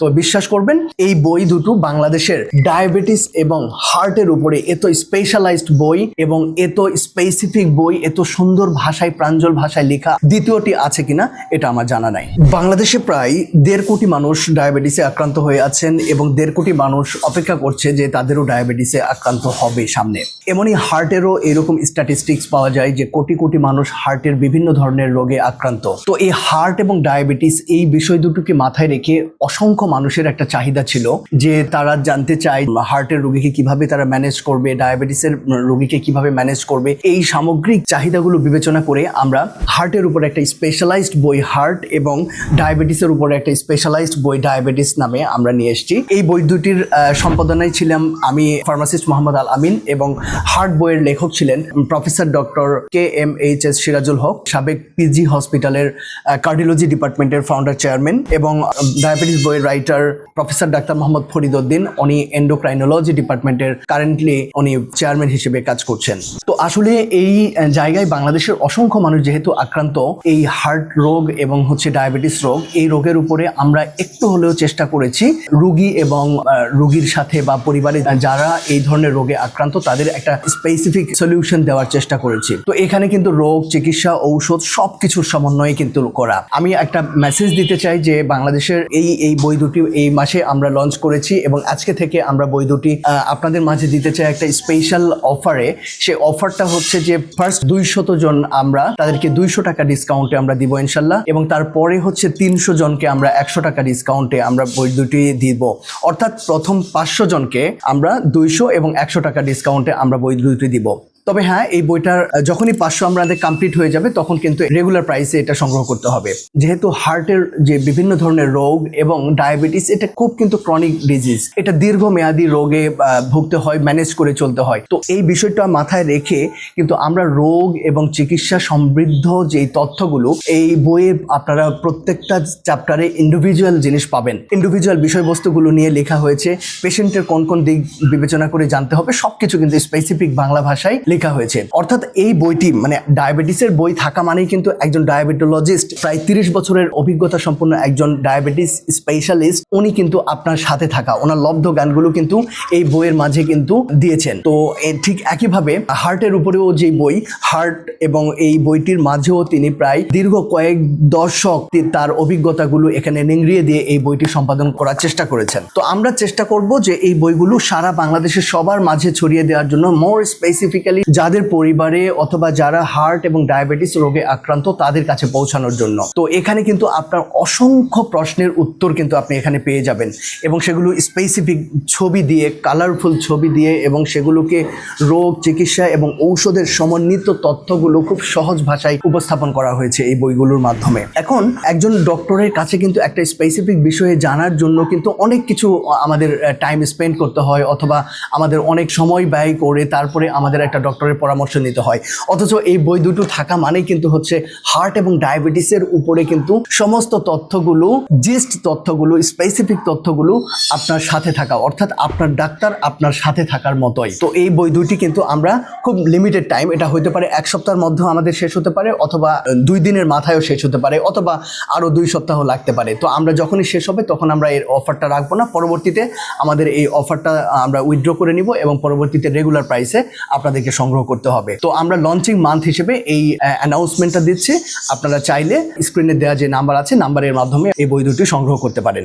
তো বিশ্বাস করবেন, এই বই দুটো বাংলাদেশের ডায়াবেটিস এবং হার্টের উপরে এত স্পেশালাইজড বই এবং এত স্পেসিফিক বই, এত সুন্দর ভাষায়, প্রাঞ্জল ভাষায় লেখা দ্বিতীয়টি আছে কিনা এটা আমার জানা নাই। বাংলাদেশে প্রায় দেড় কোটি মানুষ ডায়াবেটিসে আক্রান্ত হয়ে আছেন এবং দেড় কোটি মানুষ অপেক্ষা করছে যে তাদেরও ডায়াবেটিসে আক্রান্ত হবে সামনে। এমনই হার্টেরও এরকম স্ট্যাটিস্টিক্স পাওয়া যায় যে কোটি কোটি মানুষ হার্টের বিভিন্ন ধরনের রোগে আক্রান্ত। তো এই হার্ট এবং ডায়াবেটিস এই বিষয় দুটোকে মাথায় রেখে অসংখ্য মানুষের একটা চাহিদা ছিল যে তারা জানতে চায় হার্টের রোগীকে কীভাবে তারা ম্যানেজ করবে ডায়াবেটিসের রোগীকে কীভাবে ম্যানেজ করবে। এই সামগ্রিক চাহিদাগুলো বিবেচনা করে আমরা হার্টের উপর একটা স্পেশালাইজড বই হার্ট এবং ডায়াবেটিসের উপর একটা স্পেশালাইজড বই ডায়াবেটিস নামে আমরা নিয়ে এসেছি। এই বই দুটির সম্পাদনায় ছিলাম আমি ফার্মাসিস্ট মোহাম্মদ আল আমিন এবং হার্ট বইয়ের লেখক ছিলেন professor doctor K M H S Sirajul Haque, সাবেক পিজি হসপিটালের কার্ডিওলজি ডিপার্টমেন্টের ফাউন্ডার চেয়ারম্যান এবং ডায়াবেটিস বইয়ের writer professor doctor Mohammad Farid Uddin উনি এন্ডোক্রাইনোলজি ডিপার্টমেন্টের কারেন্টলি উনি চেয়ারম্যান হিসেবে কাজ করছেন। তো আসলে এই জায়গায় বাংলাদেশের অসংখ্য মানুষ যেহেতু আক্রান্ত, এই হার্ট রোগ এবং হচ্ছে ডায়াবেটিস রোগ, এই রোগের উপরে আমরা একটু হলেও চেষ্টা করেছি। রুগী এবং রুগীর সাথে বা পরিবারে যারা এই ধরনের রোগে আক্রান্ত, তাদের একটা স্পেসিফিক সলিউশন দেওয়ার চেষ্টা করেছি। তো এখানে কিন্তু রোগ, চিকিৎসা, ঔষধ সবকিছুর সমন্বয়ে কিন্তু করা। আমি একটা মেসেজ দিতে চাই যে বাংলাদেশের এই এই বই দুটি এই মাসে আমরা লঞ্চ করেছি এবং আজকে থেকে আমরা বই দুটি আপনাদের মাঝে দিতে চাই একটা স্পেশাল অফারে সে অফারটা হচ্ছে যে ফার্স্ট দুইশত জন আমরা তাদেরকে দুইশো টাকা ডিসকাউন্টে আমরা দিব ইনশাল্লাহ এবং তারপরে হচ্ছে তিনশো জনকে আমরা একশো টাকা ডিসকাউন্টে আমরা বই দুটি দিব। অর্থাৎ প্রথম পাঁচশো জনকে আমরা দুইশো এবং একশো টাকা ডিসকাউন্টে আমরা বই দুটি দিব। তবে হ্যাঁ এই বইটার যখনই পাঁচশো আমাদের কমপ্লিট হয়ে যাবে, তখন কিন্তু রেগুলার প্রাইসে এটা সংগ্রহ করতে হবে। যেহেতু হার্টের যে বিভিন্ন ধরনের রোগ এবং ডায়াবেটিস এটা খুব কিন্তু ক্রনিক ডিজিজ এটা দীর্ঘমেয়াদী রোগে ভুগতে হয় ম্যানেজ করে চলতে হয়। তো এই বিষয়টা মাথায় রেখে কিন্তু আমরা রোগ এবং চিকিৎসা সমৃদ্ধ যেই তথ্যগুলো, এই বইয়ে আপনারা প্রত্যেকটা চ্যাপ্টারে ইন্ডিভিজুয়াল জিনিস পাবেন। ইন্ডিভিজুয়াল বিষয়বস্তুগুলো নিয়ে লেখা হয়েছে। পেশেন্টের কোন কোন দিক বিবেচনা করে জানতে হবে। সবকিছু কিন্তু স্পেসিফিক বাংলা ভাষায় লেখা হয়েছে। অর্থাৎ এই বইটি মানে ডায়াবেটিসের বই থাকা মানেই কিন্তু একজন ডায়াবেটোলজিস্ট, প্রায় তিরিশ বছরের অভিজ্ঞতা সম্পন্ন একজন ডায়াবেটিস স্পেশালিস্ট, উনি কিন্তু আপনার সাথে থাকা, ওনার লব্ধ গানগুলো কিন্তু এই বইয়ের মাঝে কিন্তু দিয়েছেন। তো ঠিক একইভাবে হার্টের উপরেও যে বই, হার্ট এবং এই বইটির মাঝেও তিনি প্রায় দীর্ঘ কয়েক দশক তার অভিজ্ঞতাগুলো এখানে নিংড়িয়ে দিয়ে এই বইটি সম্পাদন করার চেষ্টা করেছেন। তো আমরা চেষ্টা করব যে এই বইগুলো সারা বাংলাদেশের সবার মাঝে ছড়িয়ে দেওয়ার জন্য মোর স্পেসিফিক্যালি যাদের পরিবারে অথবা যারা হার্ট এবং ডায়াবেটিস রোগে আক্রান্ত, তাদের কাছে পৌঁছানোর জন্য। তো এখানে কিন্তু আপনার অসংখ্য প্রশ্নের উত্তর কিন্তু আপনি এখানে পেয়ে যাবেন। এবং সেগুলো স্পেসিফিক ছবি দিয়ে কালারফুল ছবি দিয়ে এবং সেগুলোকে রোগ, চিকিৎসা এবং ঔষধের সমন্বিত তথ্যগুলো খুব সহজ ভাষায় উপস্থাপন করা হয়েছে এই বইগুলোর মাধ্যমে। এখন একজন ডক্টরের কাছে কিন্তু একটা স্পেসিফিক বিষয়ে জানার জন্য কিন্তু অনেক কিছু আমাদের টাইম স্পেন্ড করতে হয় অথবা আমাদের অনেক সময় ব্যয় করে তারপরে আমাদের একটা ডক্টরের পরামর্শ নিতে হয়। অথচ এই বই দুটো থাকা মানেই কিন্তু হচ্ছে হার্ট এবং ডায়াবেটিসের উপরে কিন্তু সমস্ত তথ্যগুলো জিস্ট তথ্যগুলো স্পেসিফিক তথ্যগুলো আপনার সাথে থাকা। অর্থাৎ আপনার ডাক্তার আপনার সাথে থাকার মতোই। তো এই বই দুটি কিন্তু আমরা খুব লিমিটেড টাইম এটা হতে পারে এক সপ্তাহের মধ্যেও আমাদের শেষ হতে পারে, অথবা দুই দিনের মাথায়ও শেষ হতে পারে, অথবা আরও দুই সপ্তাহ লাগতে পারে। তো আমরা যখনই শেষ হবে, তখন আমরা এর অফারটা রাখব না। পরবর্তীতে আমাদের এই অফারটা আমরা উইথড্র করে নিব এবং পরবর্তীতে রেগুলার প্রাইসে আপনাদেরকে সংগ্রহ করতে হবে। তো আমরা লঞ্চিং মান্থ হিসেবে এই অ্যানাউন্সমেন্টটা দিচ্ছি। আপনারা চাইলে স্ক্রিনে দেওয়া যে নাম্বার আছে নাম্বারের মাধ্যমে এই বই দুটি সংগ্রহ করতে পারেন।